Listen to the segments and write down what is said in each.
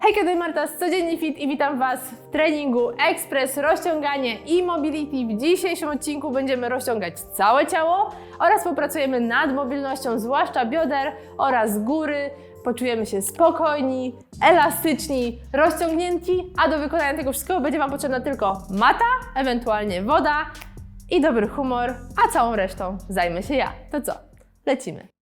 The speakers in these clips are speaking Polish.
Hej, kiedy Marta z Codziennie Fit i witam Was w treningu Express Rozciąganie i Mobility. W dzisiejszym odcinku będziemy rozciągać całe ciało oraz popracujemy nad mobilnością, zwłaszcza bioder oraz góry. Poczujemy się spokojni, elastyczni, rozciągnięci, a do wykonania tego wszystkiego będzie Wam potrzebna tylko mata, ewentualnie woda i dobry humor, a całą resztą zajmę się ja. To co? Lecimy.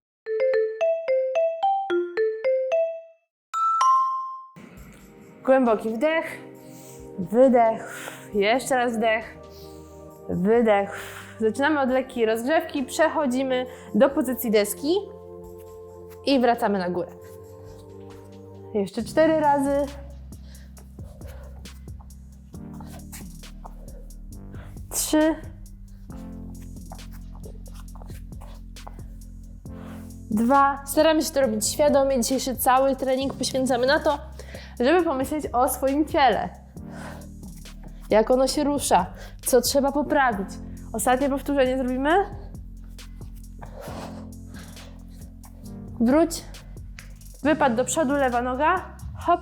Głęboki wdech, wydech, jeszcze raz wdech, wydech. Zaczynamy od lekkiej rozgrzewki, przechodzimy do pozycji deski i wracamy na górę. Jeszcze cztery razy. Trzy. Dwa. Staramy się to robić świadomie. Dzisiejszy cały trening poświęcamy na to, żeby pomyśleć o swoim ciele. Jak ono się rusza, co trzeba poprawić. Ostatnie powtórzenie zrobimy. Wróć. Wypad do przodu, lewa noga. Hop.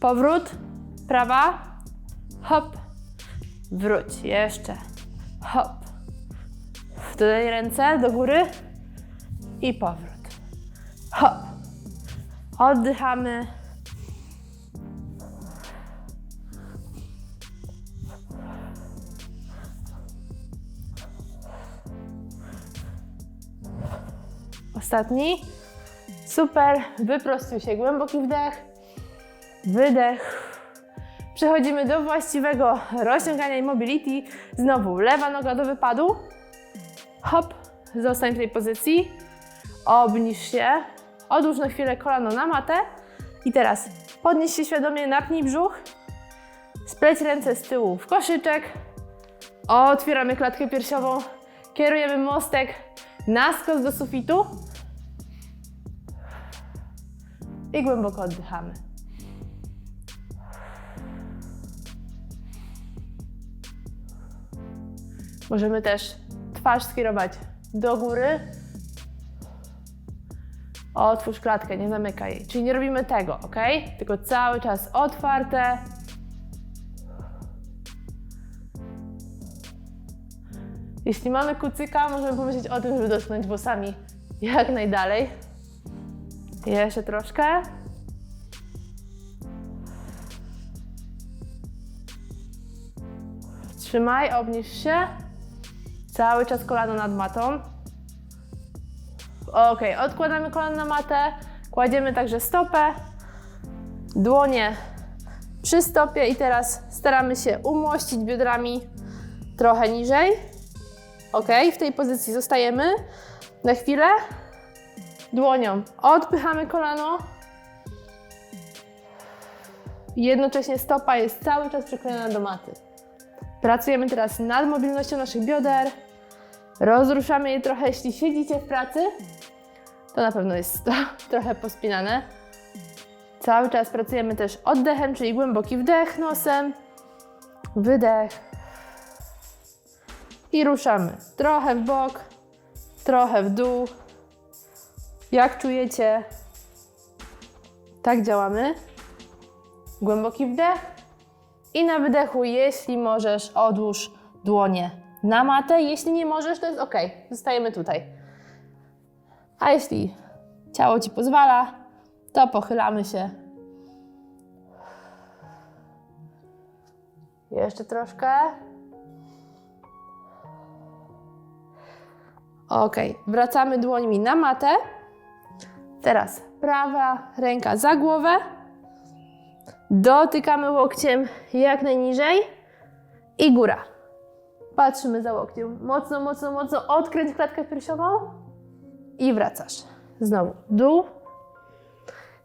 Powrót. Prawa. Hop. Wróć. Jeszcze. Hop. Dodaj ręce do góry. I powrót. Hop. Oddychamy. Ostatni. Super. Wyprostuj się. Głęboki wdech. Wydech. Przechodzimy do właściwego rozciągania i mobility. Znowu lewa noga do wypadu. Hop. Zostań w tej pozycji. Obniż się. Odłóż na chwilę kolano na matę. I teraz podnieś się świadomie, napnij brzuch. Spleć ręce z tyłu w koszyczek. Otwieramy klatkę piersiową. Kierujemy mostek na skos do sufitu. I głęboko oddychamy. Możemy też twarz skierować do góry. Otwórz klatkę, nie zamykaj jej. Czyli nie robimy tego, ok? Tylko cały czas otwarte. Jeśli mamy kucyka, możemy pomyśleć o tym, żeby dotknąć włosami jak najdalej. Jeszcze troszkę. Trzymaj, obniż się. Cały czas kolano nad matą. Ok, odkładamy kolano na matę. Kładziemy także stopę, dłonie przy stopie i teraz staramy się umościć biodrami trochę niżej. Ok, w tej pozycji zostajemy na chwilę. Dłonią odpychamy kolano. Jednocześnie stopa jest cały czas przyklejona do maty. Pracujemy teraz nad mobilnością naszych bioder. Rozruszamy je trochę, jeśli siedzicie w pracy. To na pewno jest to trochę pospinane. Cały czas pracujemy też oddechem, czyli głęboki wdech nosem, wydech. I ruszamy trochę w bok, trochę w dół. Jak czujecie? Tak działamy. Głęboki wdech. I na wydechu, jeśli możesz, odłóż dłonie na matę. Jeśli nie możesz, to jest ok. Zostajemy tutaj. A jeśli ciało Ci pozwala, to pochylamy się. Jeszcze troszkę. Ok, wracamy dłońmi na matę. Teraz prawa ręka za głowę. Dotykamy łokciem jak najniżej i góra. Patrzymy za łokciem. Mocno, mocno, mocno odkręć klatkę piersiową i wracasz. Znowu dół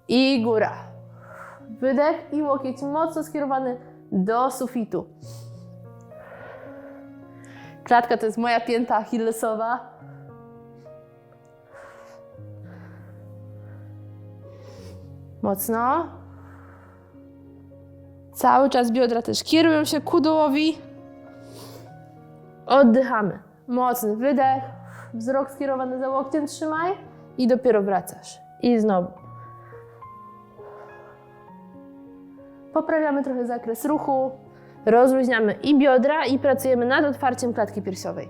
i góra. Wydech i łokieć mocno skierowany do sufitu. Klatka to jest moja pięta achillesowa. Mocno. Cały czas biodra też kierują się ku dołowi. Oddychamy. Mocny wydech. Wzrok skierowany za łokciem trzymaj i dopiero wracasz. I znowu. poprawiamy trochę zakres ruchu, rozluźniamy i biodra i pracujemy nad otwarciem klatki piersiowej.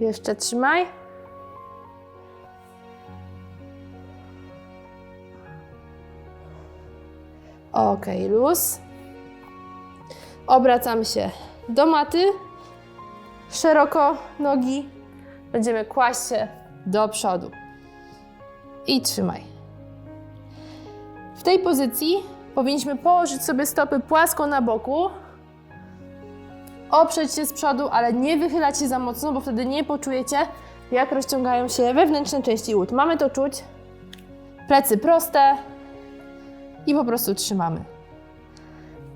Jeszcze trzymaj. Ok, luz. Obracamy się do maty. Szeroko nogi. Będziemy kłaść się do przodu. I trzymaj. W tej pozycji powinniśmy położyć sobie stopy płasko na boku. Oprzeć się z przodu, ale nie wychylać się za mocno, bo wtedy nie poczujecie, jak rozciągają się wewnętrzne części łód. Mamy to czuć. Plecy proste i po prostu trzymamy.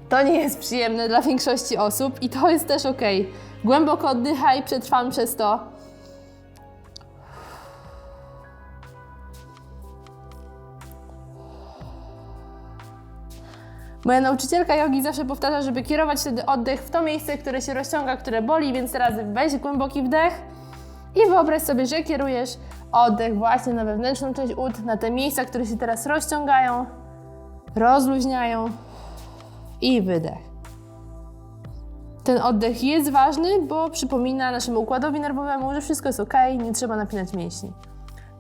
To nie jest przyjemne dla większości osób i to jest też ok. Głęboko oddychaj, przetrwam przez to. Moja nauczycielka jogi zawsze powtarza, żeby kierować wtedy oddech w to miejsce, które się rozciąga, które boli, więc teraz weź głęboki wdech i wyobraź sobie, że kierujesz oddech właśnie na wewnętrzną część ud, na te miejsca, które się teraz rozciągają, rozluźniają i wydech. Ten oddech jest ważny, bo przypomina naszemu układowi nerwowemu, że wszystko jest ok, nie trzeba napinać mięśni.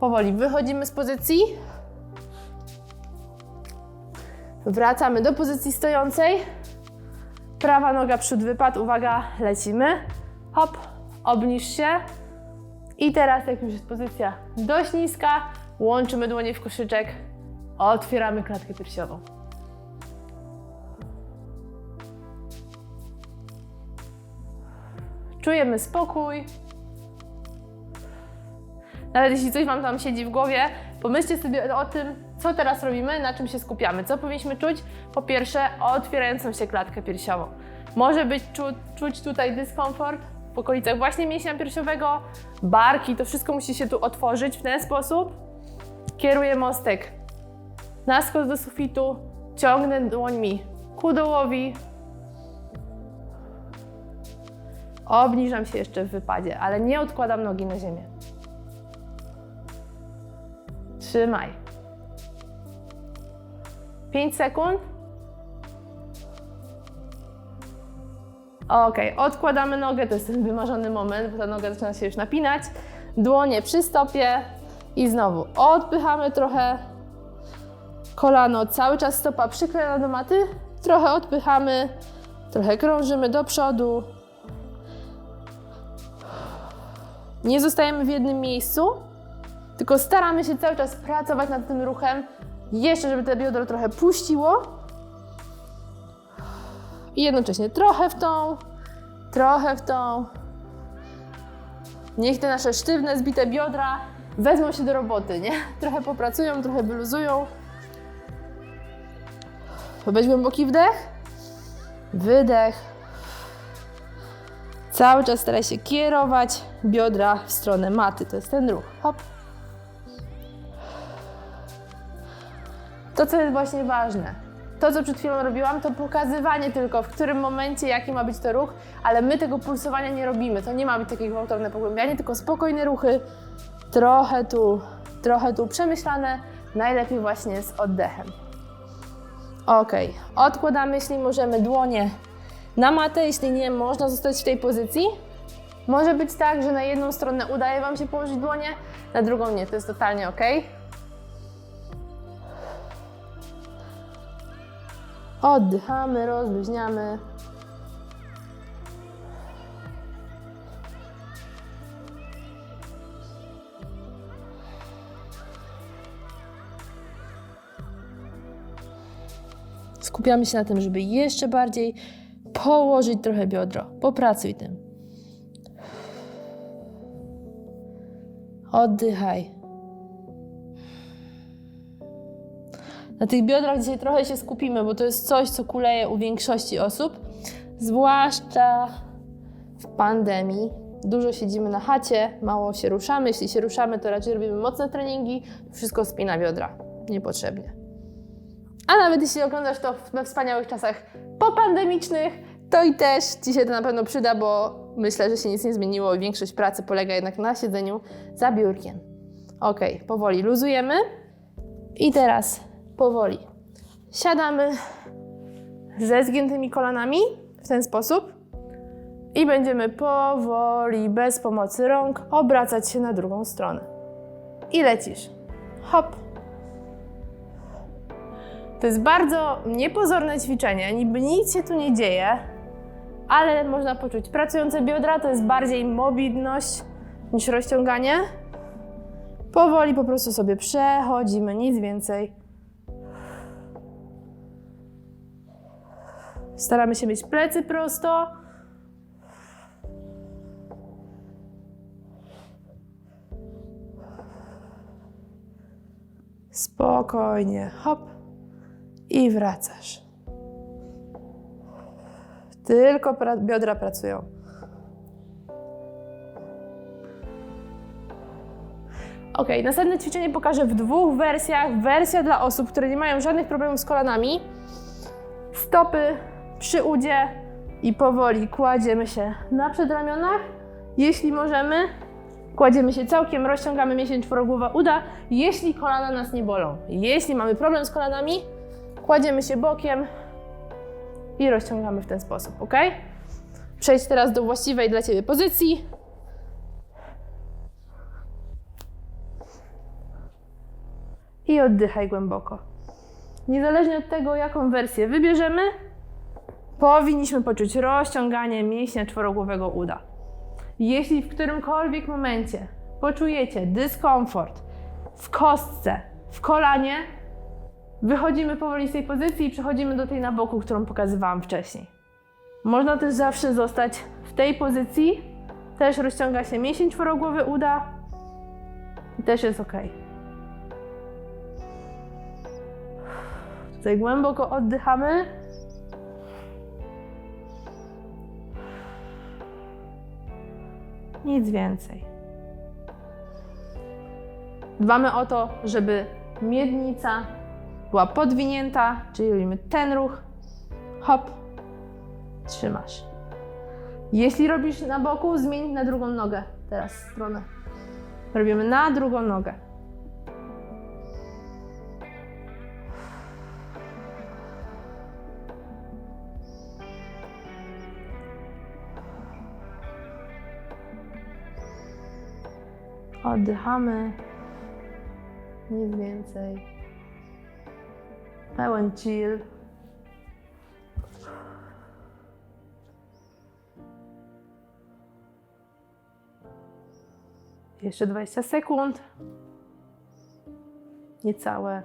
Powoli wychodzimy z pozycji. Wracamy do pozycji stojącej. Prawa noga przód wypadł, uwaga, lecimy. Hop, obniż się. I teraz, jak już jest pozycja dość niska, łączymy dłonie w koszyczek, otwieramy klatkę piersiową. Czujemy spokój. Nawet jeśli coś Wam tam siedzi w głowie, pomyślcie sobie o tym, co teraz robimy, na czym się skupiamy. Co powinniśmy czuć? Po pierwsze, otwierającą się klatkę piersiową. Może być czu, czuć tutaj dyskomfort w okolicach właśnie mięśnia piersiowego, barki, to wszystko musi się tu otworzyć w ten sposób. Kieruję mostek na do sufitu, ciągnę dłońmi ku dołowi, Obniżam się jeszcze w wypadzie, ale nie odkładam nogi na ziemię. Trzymaj. 5 sekund. Ok, odkładamy nogę, to jest ten wymarzony moment, bo ta noga zaczyna się już napinać. Dłonie przy stopie i znowu odpychamy trochę kolano, cały czas stopa przyklejona do maty, trochę odpychamy, trochę krążymy do przodu, Nie zostajemy w jednym miejscu, tylko staramy się cały czas pracować nad tym ruchem, jeszcze żeby te biodro trochę puściło. I jednocześnie trochę w tą, trochę w tą. Niech te nasze sztywne, zbite biodra wezmą się do roboty, nie? Trochę popracują, trochę wyluzują. Weź głęboki wdech, wydech. Cały czas staraj się kierować biodra w stronę maty. To jest ten ruch. Hop. To, co jest właśnie ważne, to, co przed chwilą robiłam, to pokazywanie tylko, w którym momencie, jaki ma być to ruch, ale my tego pulsowania nie robimy. To nie ma być takie gwałtowne pogłębianie, tylko spokojne ruchy, trochę tu, trochę tu przemyślane, najlepiej właśnie z oddechem. Ok, odkładamy, jeśli możemy, dłonie na matę, jeśli nie, można zostać w tej pozycji. Może być tak, że na jedną stronę udaje Wam się położyć dłonie, na drugą nie. To jest totalnie ok. Oddychamy, rozluźniamy. Skupiamy się na tym, żeby jeszcze bardziej położyć trochę biodro. Popracuj tym. Oddychaj. Na tych biodrach dzisiaj trochę się skupimy, bo to jest coś, co kuleje u większości osób, zwłaszcza w pandemii. Dużo siedzimy na chacie, mało się ruszamy. Jeśli się ruszamy, to raczej robimy mocne treningi, wszystko spina biodra. Niepotrzebnie. A nawet jeśli oglądasz to we wspaniałych czasach popandemicznych, to i też Ci się to na pewno przyda, bo myślę, że się nic nie zmieniło i większość pracy polega jednak na siedzeniu za biurkiem. Ok, powoli luzujemy i teraz powoli Siadamy ze zgiętymi kolanami w ten sposób i będziemy powoli, bez pomocy rąk, obracać się na drugą stronę. I lecisz. Hop. To jest bardzo niepozorne ćwiczenie, niby nic się tu nie dzieje, ale można poczuć pracujące biodra, to jest bardziej mobilność niż rozciąganie. Powoli po prostu sobie przechodzimy, nic więcej. Staramy się mieć plecy prosto. Spokojnie, hop i wracasz. Tylko biodra pracują. Ok, następne ćwiczenie pokażę w dwóch wersjach. Wersja dla osób, które nie mają żadnych problemów z kolanami. Stopy przy udzie i powoli kładziemy się na przedramionach. Jeśli możemy, kładziemy się całkiem, rozciągamy mięsień czworogłowa uda, jeśli kolana nas nie bolą. Jeśli mamy problem z kolanami, kładziemy się bokiem i rozciągamy w ten sposób, ok? Przejdź teraz do właściwej dla Ciebie pozycji. I oddychaj głęboko. Niezależnie od tego, jaką wersję wybierzemy, powinniśmy poczuć rozciąganie mięśnia czworogłowego uda. Jeśli w którymkolwiek momencie poczujecie dyskomfort w kostce, w kolanie, wychodzimy powoli z tej pozycji i przechodzimy do tej na boku, którą pokazywałam wcześniej. Można też zawsze zostać w tej pozycji. Też rozciąga się mięsień czworogłowy uda. I też jest ok. Tutaj głęboko oddychamy. Nic więcej. Dbamy o to, żeby miednica była podwinięta, czyli robimy ten ruch. Hop, trzymasz. Jeśli robisz na boku, zmień na drugą nogę. Teraz stronę. Robimy na drugą nogę. Oddychamy. Nic więcej. Pełen chill. Jeszcze 20 sekund. Niecałe.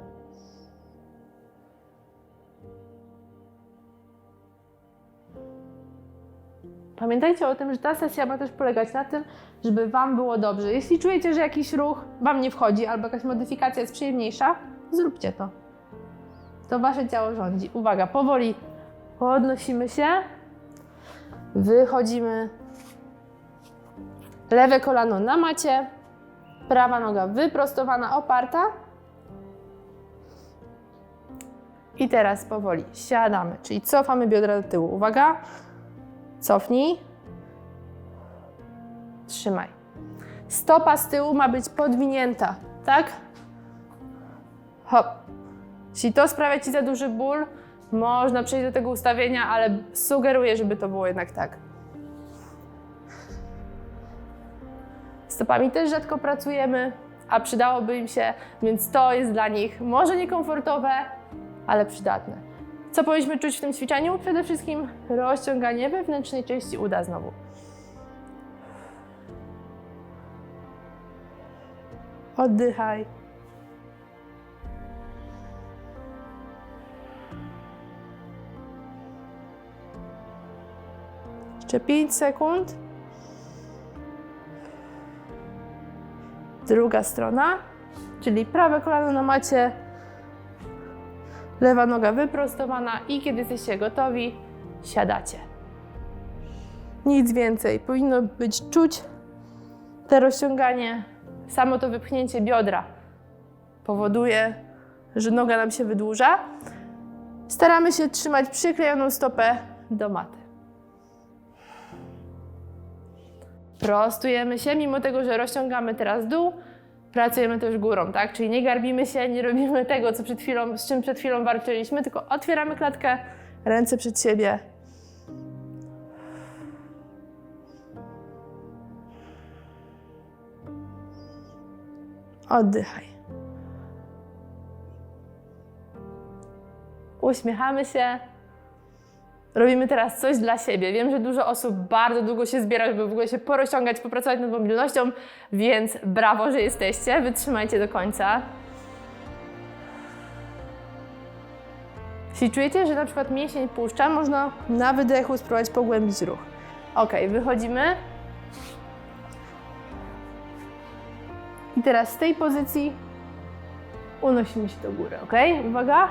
Pamiętajcie o tym, że ta sesja ma też polegać na tym, żeby Wam było dobrze. Jeśli czujecie, że jakiś ruch Wam nie wchodzi albo jakaś modyfikacja jest przyjemniejsza, zróbcie to. To Wasze ciało rządzi. Uwaga, powoli podnosimy się, wychodzimy. Lewe kolano na macie, prawa noga wyprostowana, oparta. I teraz powoli siadamy, czyli cofamy biodra do tyłu. Uwaga, cofnij, trzymaj. Stopa z tyłu ma być podwinięta, tak? Hop. Jeśli to sprawia Ci za duży ból, można przejść do tego ustawienia, ale sugeruję, żeby to było jednak tak. Stopami też rzadko pracujemy, a przydałoby im się, więc to jest dla nich może niekomfortowe, ale przydatne. Co powinniśmy czuć w tym ćwiczeniu? Przede wszystkim rozciąganie wewnętrznej części uda znowu. Oddychaj. Jeszcze 5 sekund. Druga strona, czyli prawe kolano na macie, lewa noga wyprostowana i kiedy jesteście gotowi, siadacie. Nic więcej. Powinno być czuć te rozciąganie. Samo to wypchnięcie biodra powoduje, że noga nam się wydłuża. Staramy się trzymać przyklejoną stopę do maty. Prostujemy się, mimo tego, że rozciągamy teraz dół, pracujemy też górą, tak? Czyli nie garbimy się, nie robimy tego, co przed chwilą, z czym przed chwilą walczyliśmy, tylko otwieramy klatkę, ręce przed siebie. Oddychaj. Uśmiechamy się. Robimy teraz coś dla siebie. Wiem, że dużo osób bardzo długo się zbiera, żeby w ogóle się porozciągać, popracować nad mobilnością, więc brawo, że jesteście. Wytrzymajcie do końca. Jeśli czujecie, że na przykład mięsień puszcza, można na wydechu spróbować pogłębić ruch. Ok, wychodzimy. I teraz z tej pozycji unosimy się do góry, ok? Uwaga.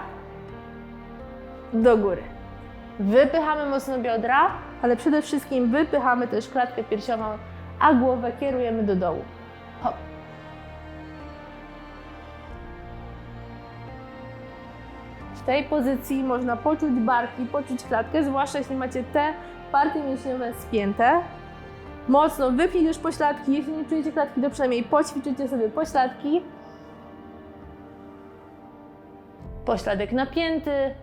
Do góry. Wypychamy mocno biodra, ale przede wszystkim wypychamy też klatkę piersiową, a głowę kierujemy do dołu. Hop. W tej pozycji można poczuć barki, poczuć klatkę, zwłaszcza jeśli macie te partie mięśniowe spięte. Mocno wypnij też pośladki. Jeśli nie czujecie klatki, to przynajmniej poćwiczycie sobie pośladki. Pośladek napięty.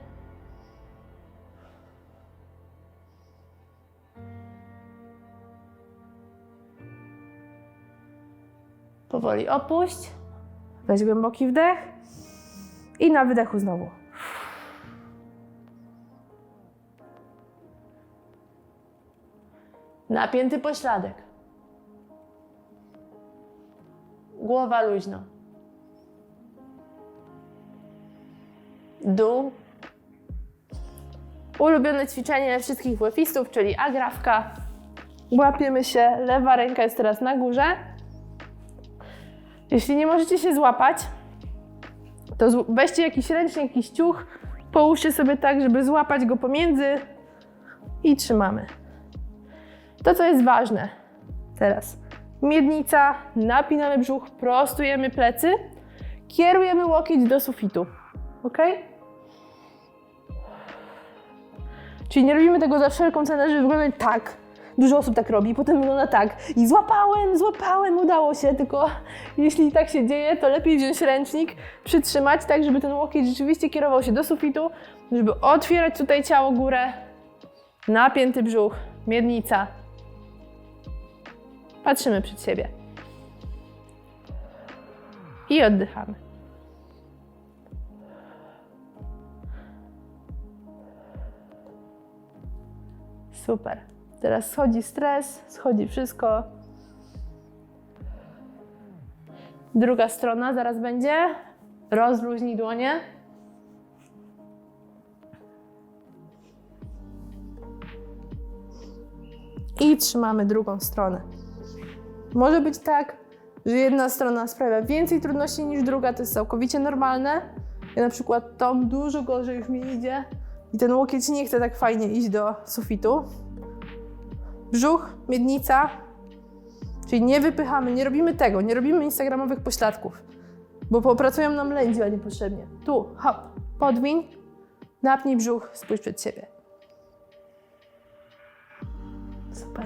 Powoli opuść. Weź głęboki wdech. I na wydechu znowu. Napięty pośladek. Głowa luźno. Dół. Ulubione ćwiczenie wszystkich WFistów, czyli agrafka. Łapiemy się, lewa ręka jest teraz na górze. Jeśli nie możecie się złapać, to weźcie jakiś ręcznik, jakiś ciuch, połóżcie sobie tak, żeby złapać go pomiędzy i trzymamy. To, co jest ważne teraz. Miednica, napinamy brzuch, prostujemy plecy, kierujemy łokieć do sufitu. Ok? Czyli nie robimy tego za wszelką cenę, żeby wyglądać tak. Dużo osób tak robi, potem wygląda tak. I złapałem, złapałem, udało się, tylko jeśli tak się dzieje, to lepiej wziąć ręcznik, przytrzymać tak, żeby ten łokieć rzeczywiście kierował się do sufitu, żeby otwierać tutaj ciało, górę, napięty brzuch, miednica, Patrzymy przed siebie. I oddychamy. Super. Teraz schodzi stres, schodzi wszystko. Druga strona zaraz będzie. Rozluźnij dłonie. I trzymamy drugą stronę. Może być tak, że jedna strona sprawia więcej trudności niż druga, to jest całkowicie normalne. Ja na przykład tą dużo gorzej już mi idzie i ten łokieć nie chce tak fajnie iść do sufitu. Brzuch, miednica, czyli nie wypychamy, nie robimy tego, nie robimy instagramowych pośladków, bo popracują nam lędźwia niepotrzebnie. Tu, hop, podwiń, napnij brzuch, spójrz przed siebie. Super.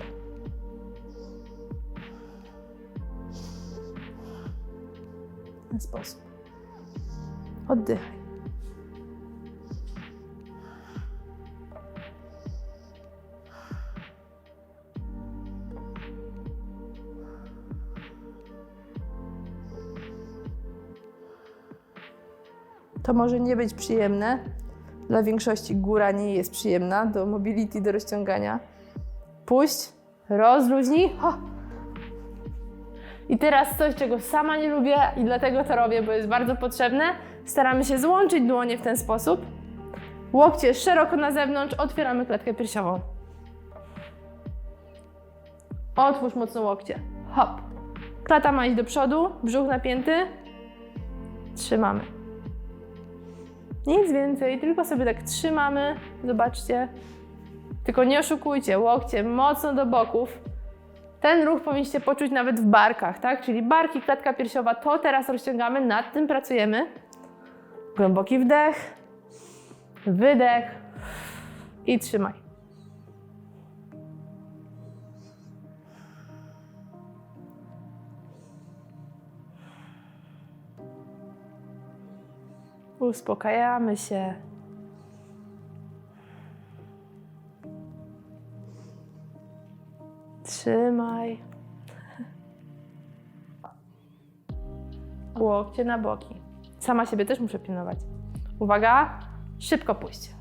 W ten sposób. Oddychaj. Może nie być przyjemne. Dla większości góra nie jest przyjemna do mobility, do rozciągania. Puść, rozluźnij. Ho. I teraz coś, czego sama nie lubię i dlatego to robię, bo jest bardzo potrzebne. Staramy się złączyć dłonie w ten sposób. Łokcie szeroko na zewnątrz, otwieramy klatkę piersiową. Otwórz mocno łokcie. Hop. Klata ma iść do przodu, brzuch napięty. Trzymamy. Nic więcej, tylko sobie tak trzymamy. Zobaczcie. Tylko nie oszukujcie, łokcie mocno do boków. Ten ruch powinniście poczuć nawet w barkach, tak? Czyli barki, klatka piersiowa, to teraz rozciągamy, nad tym pracujemy. Głęboki wdech, wydech i trzymaj. Uspokajamy się. Trzymaj. Łokcie na boki. Sama siebie też muszę pilnować. Uwaga, szybko pójść.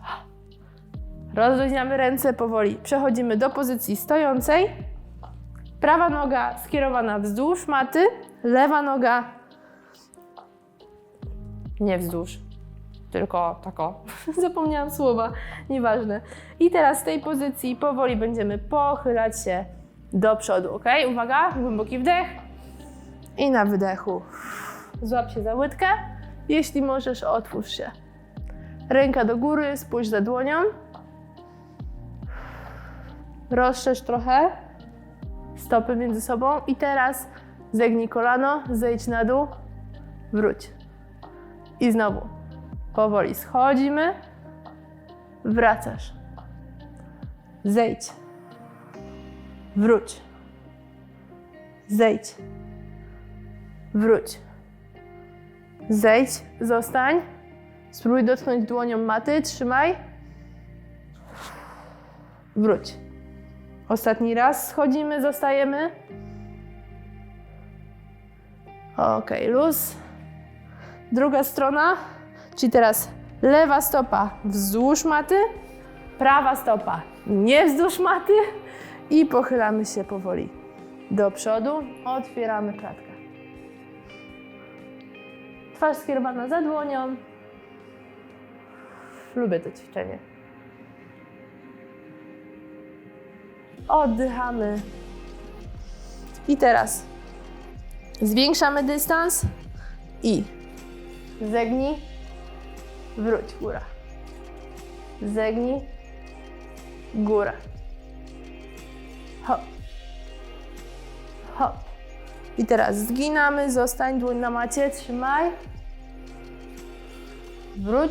Rozluźniamy ręce powoli. Przechodzimy do pozycji stojącej. Prawa noga skierowana wzdłuż maty, lewa noga nie wzdłuż, tylko tako. Zapomniałam słowa, nieważne. I teraz z tej pozycji powoli będziemy pochylać się do przodu, ok? Uwaga, głęboki wdech i na wydechu. Złap się za łydkę. Jeśli możesz, otwórz się. Ręka do góry, spójrz za dłonią. Rozszerz trochę stopy między sobą i teraz zegnij kolano, zejdź na dół, wróć. I znowu powoli schodzimy, wracasz. Zejdź. Wróć. Zejdź. Wróć. Zejdź, zostań. Spróbuj dotknąć dłonią maty, trzymaj. Wróć. Ostatni raz schodzimy, zostajemy. Ok, luz. Druga strona, czyli teraz lewa stopa wzdłuż maty, prawa stopa nie wzdłuż maty i pochylamy się powoli do przodu. Otwieramy klatkę. Twarz skierowana za dłonią. Lubię to ćwiczenie. Oddychamy. I teraz zwiększamy dystans i zegnij, wróć, góra. Zegnij, góra. Hop. Hop. I teraz zginamy, zostań, dłoń na macie, trzymaj. Wróć.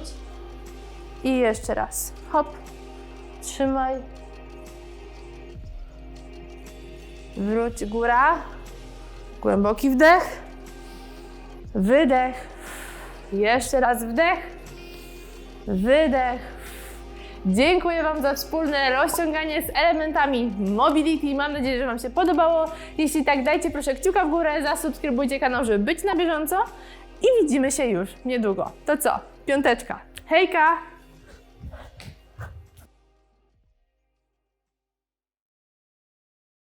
I jeszcze raz. Hop. Trzymaj. Wróć, góra. Głęboki wdech. Wydech. Jeszcze raz wdech. Wydech. Dziękuję Wam za wspólne rozciąganie z elementami mobility. Mam nadzieję, że Wam się podobało. Jeśli tak, dajcie proszę kciuka w górę, zasubskrybujcie kanał, żeby być na bieżąco i widzimy się już niedługo. To co? Piąteczka. Hejka!